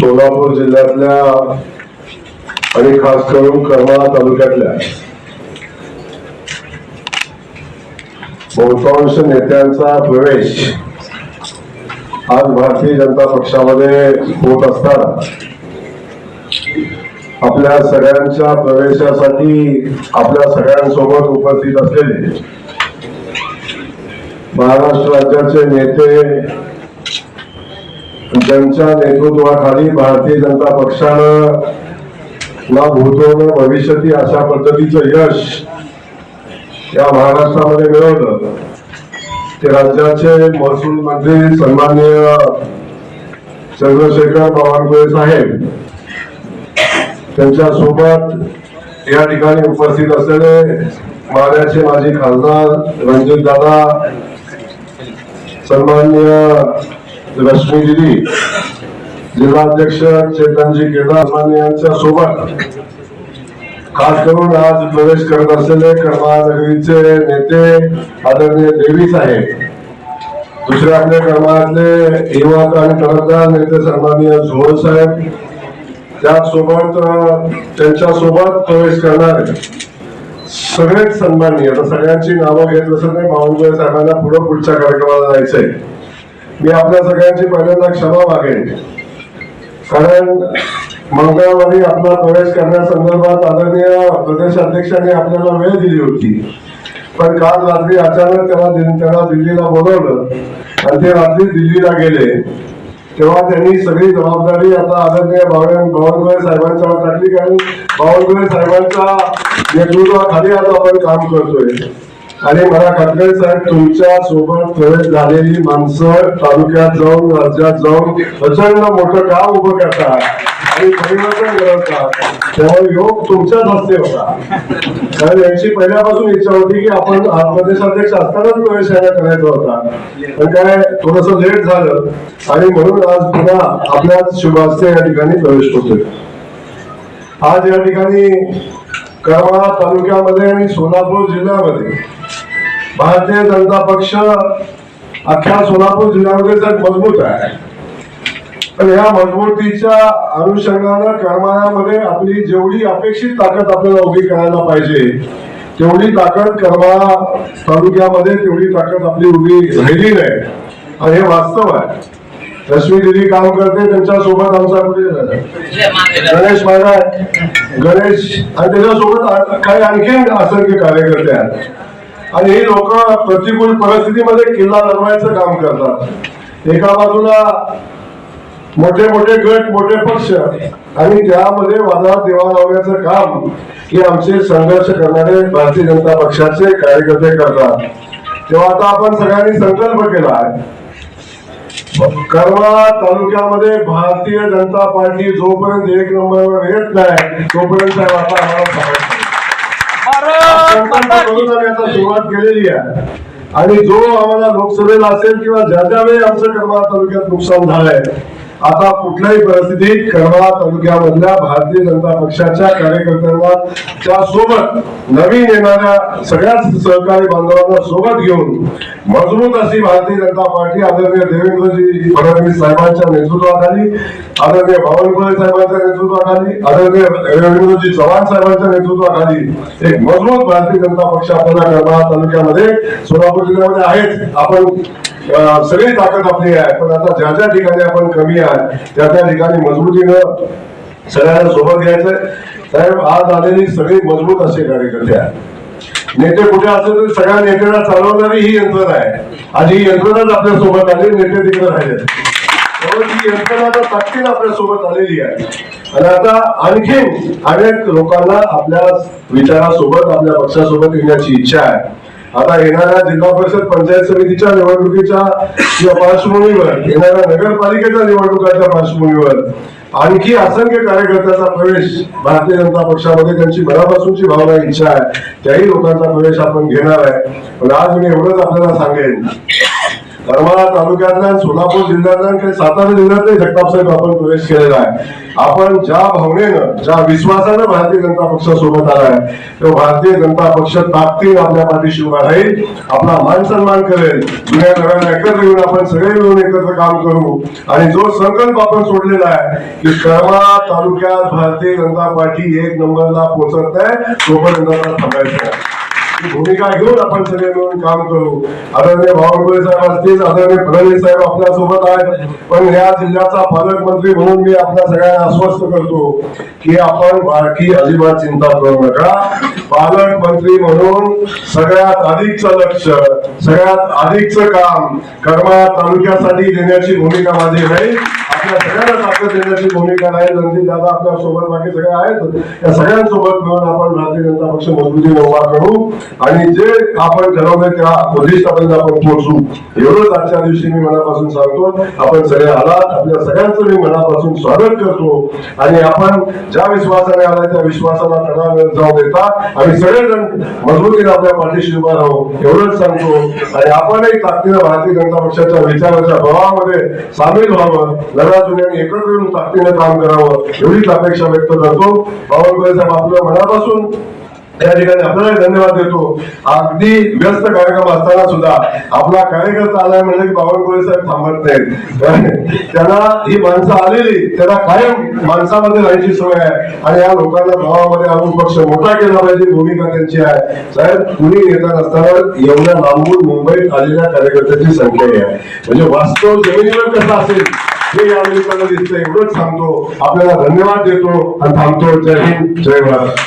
सोलापूर जिल्ह्यातल्या आणि खास करून करमाळा तालुक्यातल्या बहुतांश नेत्यांचा प्रवेश आज भारतीय जनता पक्षामध्ये होत असताना आपल्या सगळ्यांच्या प्रवेशासाठी आपल्या सगळ्यांसोबत उपस्थित असलेले महाराष्ट्र राज्याचे नेते ज्यांच्या नेतृत्वाखाली भारतीय जनता पक्षानं ना भूतो न भविष्यती अशा पद्धतीचं यश या महाराष्ट्रामध्ये मिळवलं. ते राज्याचे महसूल मंत्री सन्माननीय चंद्रशेखर बावनकुळे साहेब त्यांच्यासोबत या ठिकाणी उपस्थित असलेले मान्याचे माजी खासदार रणजित दादा सन्माननीय लक्ष्मी दिदी जिल्हाध्यक्ष चेतनजी केदार सन्मान्य यांच्या सोबत खास करून आज प्रवेश करत असलेले कर्मानगरीचे नेते आदरणीय देवी साहेब दुसरे आपल्या कर्मातले युवक आणि तडफदार नेते सन्माननीय झोळ साहेब त्यासोबत अं, त्यांच्यासोबत प्रवेश करणारे सगळेच सन्माननीय सगळ्यांची नावं घेत बसत नाही बावनकुळे साहेबांना पुढे पुढच्या कार्यक्रमाला जायचंय. मी आपल्या सगळ्यांची पहिल्यांदा क्षमा मागेन. कारण मंगळवारी आपला प्रवेश करण्यासंदर्भात आदरणीय प्रदेशाध्यक्षांनी आपल्याला वेळ दिली होती. पण काल रात्री अचानक त्याला त्याला दिल्लीला बोलवलं. आणि ते रात्री दिल्लीला गेले. तेव्हा त्यांनी सगळी जबाबदारी आता आदरणीय बावन बावनकुळे साहेबांच्यावर टाकली. कारण बावनकुळे साहेबांच्या नेतृत्वाखाली आता आपण काम करतोय. आणि मला खात्री आहे, साहेब तुमच्यासोबत प्रवेश झालेली माणसं तालुक्यात जाऊन राज्यात जाऊन प्रचंड मोठं काम उभं करतात? आणि परिवर्तन घडवतात त्यामुळे योग तुमच्याच हस्ते होता. कारण यांची पहिल्यापासून इच्छा होती की आपण प्रदेशाध्यक्ष असतानाच प्रवेश यायला करायचा होता. पण काय थोडस लेट झालं आणि म्हणून आज पुन्हा आपल्याच शुभ या ठिकाणी प्रवेश होतोय. आज या ठिकाणी करमाळा तालुक्यामध्ये आणि सोलापूर जिल्ह्यामध्ये. भारतीय जनता पक्ष अख्ख्या सोलापूर जिल्ह्यामध्ये जर मजबूत आहे. पण ह्या मजबूतीच्या अनुषंगानं करमाळ्यामध्ये आपली जेवढी अपेक्षित ताकद आपल्याला उभी करायला पाहिजे तेवढी ताकद करमाळा तालुक्यामध्ये तेवढी ताकद आपली उभी राहिली नाही. आणि हे वास्तव आहे. रश्मी दिदी काम करते त्यांच्यासोबत आमचा कुठे गणेश महाराज गणेश आणि त्याच्यासोबत काही आणखीन असंख्य कार्यकर्ते आहेत. आणि ही लोक प्रतिकूल परिस्थितीमध्ये किल्ला लढवायचं काम करतात. एका बाजूला मोठे मोठे गट मोठे पक्ष आणि त्यामध्ये वादात देवा लावण्याचं काम हे आमचे संघर्ष करणारे भारतीय जनता पक्षाचे कार्यकर्ते करतात. तेव्हा आता आपण सगळ्यांनी संकल्प केला आहे. करमाळा तालुक्यामध्ये भारतीय जनता पार्टी जोपर्यंत एक नंबरवर येत नाही तोपर्यंत आता आम्हाला सुरुवात केलेली आहे? आणि जो आम्हाला लोकसभेला असेल किंवा ज्या ज्या वेळी आमचं तालुक्यात नुकसान झालंय आता कुठल्याही परिस्थितीत करमाळा तालुक्यामधल्या भारतीय जनता पक्षाच्या कार्यकर्त्यांना त्यासोबत नवीन येणाऱ्या सगळ्याच सहकारी बांधवांना सोबत घेऊन मजबूत अशी भारतीय जनता पार्टी आदरणीय देवेंद्रजी फडणवीस साहेबांच्या नेतृत्वाखाली आदरणीय बावनकुळे साहेबांच्या नेतृत्वाखाली आदरणीय रवींद्रजी चव्हाण साहेबांच्या नेतृत्वाखाली एक मजबूत भारतीय जनता पक्ष आपल्याला करमाळा तालुक्यामध्ये सोलापूर जिल्ह्यामध्ये आहेच. आपण सगळी ताकद आपली आहे. पण आता ज्या ज्या ठिकाणी आपण कमी आहे त्या त्या ठिकाणी मजबूतीनं सगळ्यांना सोबत घ्यायचंय साहेब आज आलेली सगळी मजबूत असे कार्यकर्ते आहेत. नेते कुठे असेल तरी सगळ्या नेत्यांना चालवणारी ही यंत्रणा आहे. आज ही यंत्रणाच आपल्यासोबत आली नेते तिकडे राहिले. ही यंत्रणा आता ताकदीनं आपल्यासोबत आलेली आहे. आणि आता आणखीन अनेक लोकांना आपल्या विचारासोबत आपल्या पक्षासोबत येण्याची इच्छा आहे. आता येणाऱ्या जिल्हा परिषद पंचायत समितीच्या निवडणुकीच्या या पार्श्वभूमीवर येणाऱ्या नगरपालिकेच्या निवडणुकाच्या पार्श्वभूमीवर आणखी असंख्य कार्यकर्त्याचा प्रवेश भारतीय जनता पक्षामध्ये त्यांची मनापासूनची भावना इच्छा आहे. त्याही लोकांचा प्रवेश आपण घेणार आहे. पण आज मी एवढंच आपल्याला सांगेन करमाळा तालुक्यातल्या सोलापूर जिल्ह्यातल्या आणि काही सातारा जिल्ह्यातले जगताप साहेब आपण प्रवेश केलेला आहे. आपण ज्या भावनेनं ज्या विश्वासानं भारतीय जनता पक्षासोबत आहे तो भारतीय जनता पक्ष ताकदीन आपल्या पाठीशी उभा राहील आपला मान सन्मान करेल. जुन्या नव्यानं एकत्र येऊन आपण सगळे मिळून एकत्र काम करू. आणि जो संकल्प आपण सोडलेला आहे की करमाळा तालुक्यात भारतीय जनता पार्टी एक नंबरला पोहोचत आहे तोपर्यंत थांबायचं आहे. भूमिका घेऊन आपण सगळे मिळून काम करू. आदरणीय बावनकुळे साहेब असतील आदरणीय फडणवीस साहेब आपल्यासोबत आहेत. पण या जिल्ह्याचा पालकमंत्री म्हणून मी आपल्या सगळ्यांना आश्वस्त करतो की आपण बाकी अजिबात चिंता करू नका. पालकमंत्री म्हणून सगळ्यात अधिकचं लक्ष सगळ्यात अधिकचं काम करमाळा तालुक्यासाठी देण्याची भूमिका माझी राहील आपल्या सगळ्यांना ताकद देण्याची भूमिका राहील रणजित दादा आपल्यासोबत बाकी सगळे आहेत. या सगळ्यांसोबत मिळून आपण भारतीय जनता पक्ष मजबूतीने उभा करू. आणि जे आपण ठरवलं त्या उद्दिष्टापर्यंत आपण पोहोचू एवढंच आजच्या दिवशी मी मनापासून सांगतो. आपण सगळे आलात. आपल्या सगळ्यांचं मी मनापासून स्वागत करतो. आणि आपण ज्या विश्वासाने आलाय त्या विश्वासाला तडा जाऊ देता. आम्ही सगळेजण मजबूतीने आपल्या पाठीशी उभा राहू एवढंच सांगतो. आणि आपणही ताकदीनं भारतीय जनता पक्षाच्या विचाराच्या प्रवाहामध्ये सामील व्हावं. लढा जुन्यांनी एकत्र येऊन ताकदीनं काम करावं एवढीच अपेक्षा व्यक्त करतो. बावनकुळे साहेब आपलं मनापासून त्या ठिकाणी आपल्याला धन्यवाद देतो. अगदी व्यस्त कार्यक्रम असताना सुद्धा आपला कार्यकर्ता आलाय म्हणजे की बावनकुळे साहेब थांबत नाहीत. त्यांना ही माणसं आलेली त्यांना कायम माणसामध्ये राहायची सवय आहे. आणि या लोकांना भावामध्ये आणून पक्ष मोठा केला पाहिजे भूमिका त्यांची आहे. साहेब कुणी नेता नसताना एवढ्या लांबून मुंबईत आलेल्या कार्यकर्त्यांची संख्या आहे. म्हणजे वास्तव जमिनीवर कसं असेल हे या निमित्तानं दिसतं एवढंच सांगतो. आपल्याला धन्यवाद देतो आणि थांबतो. जय हिंद जय भारत.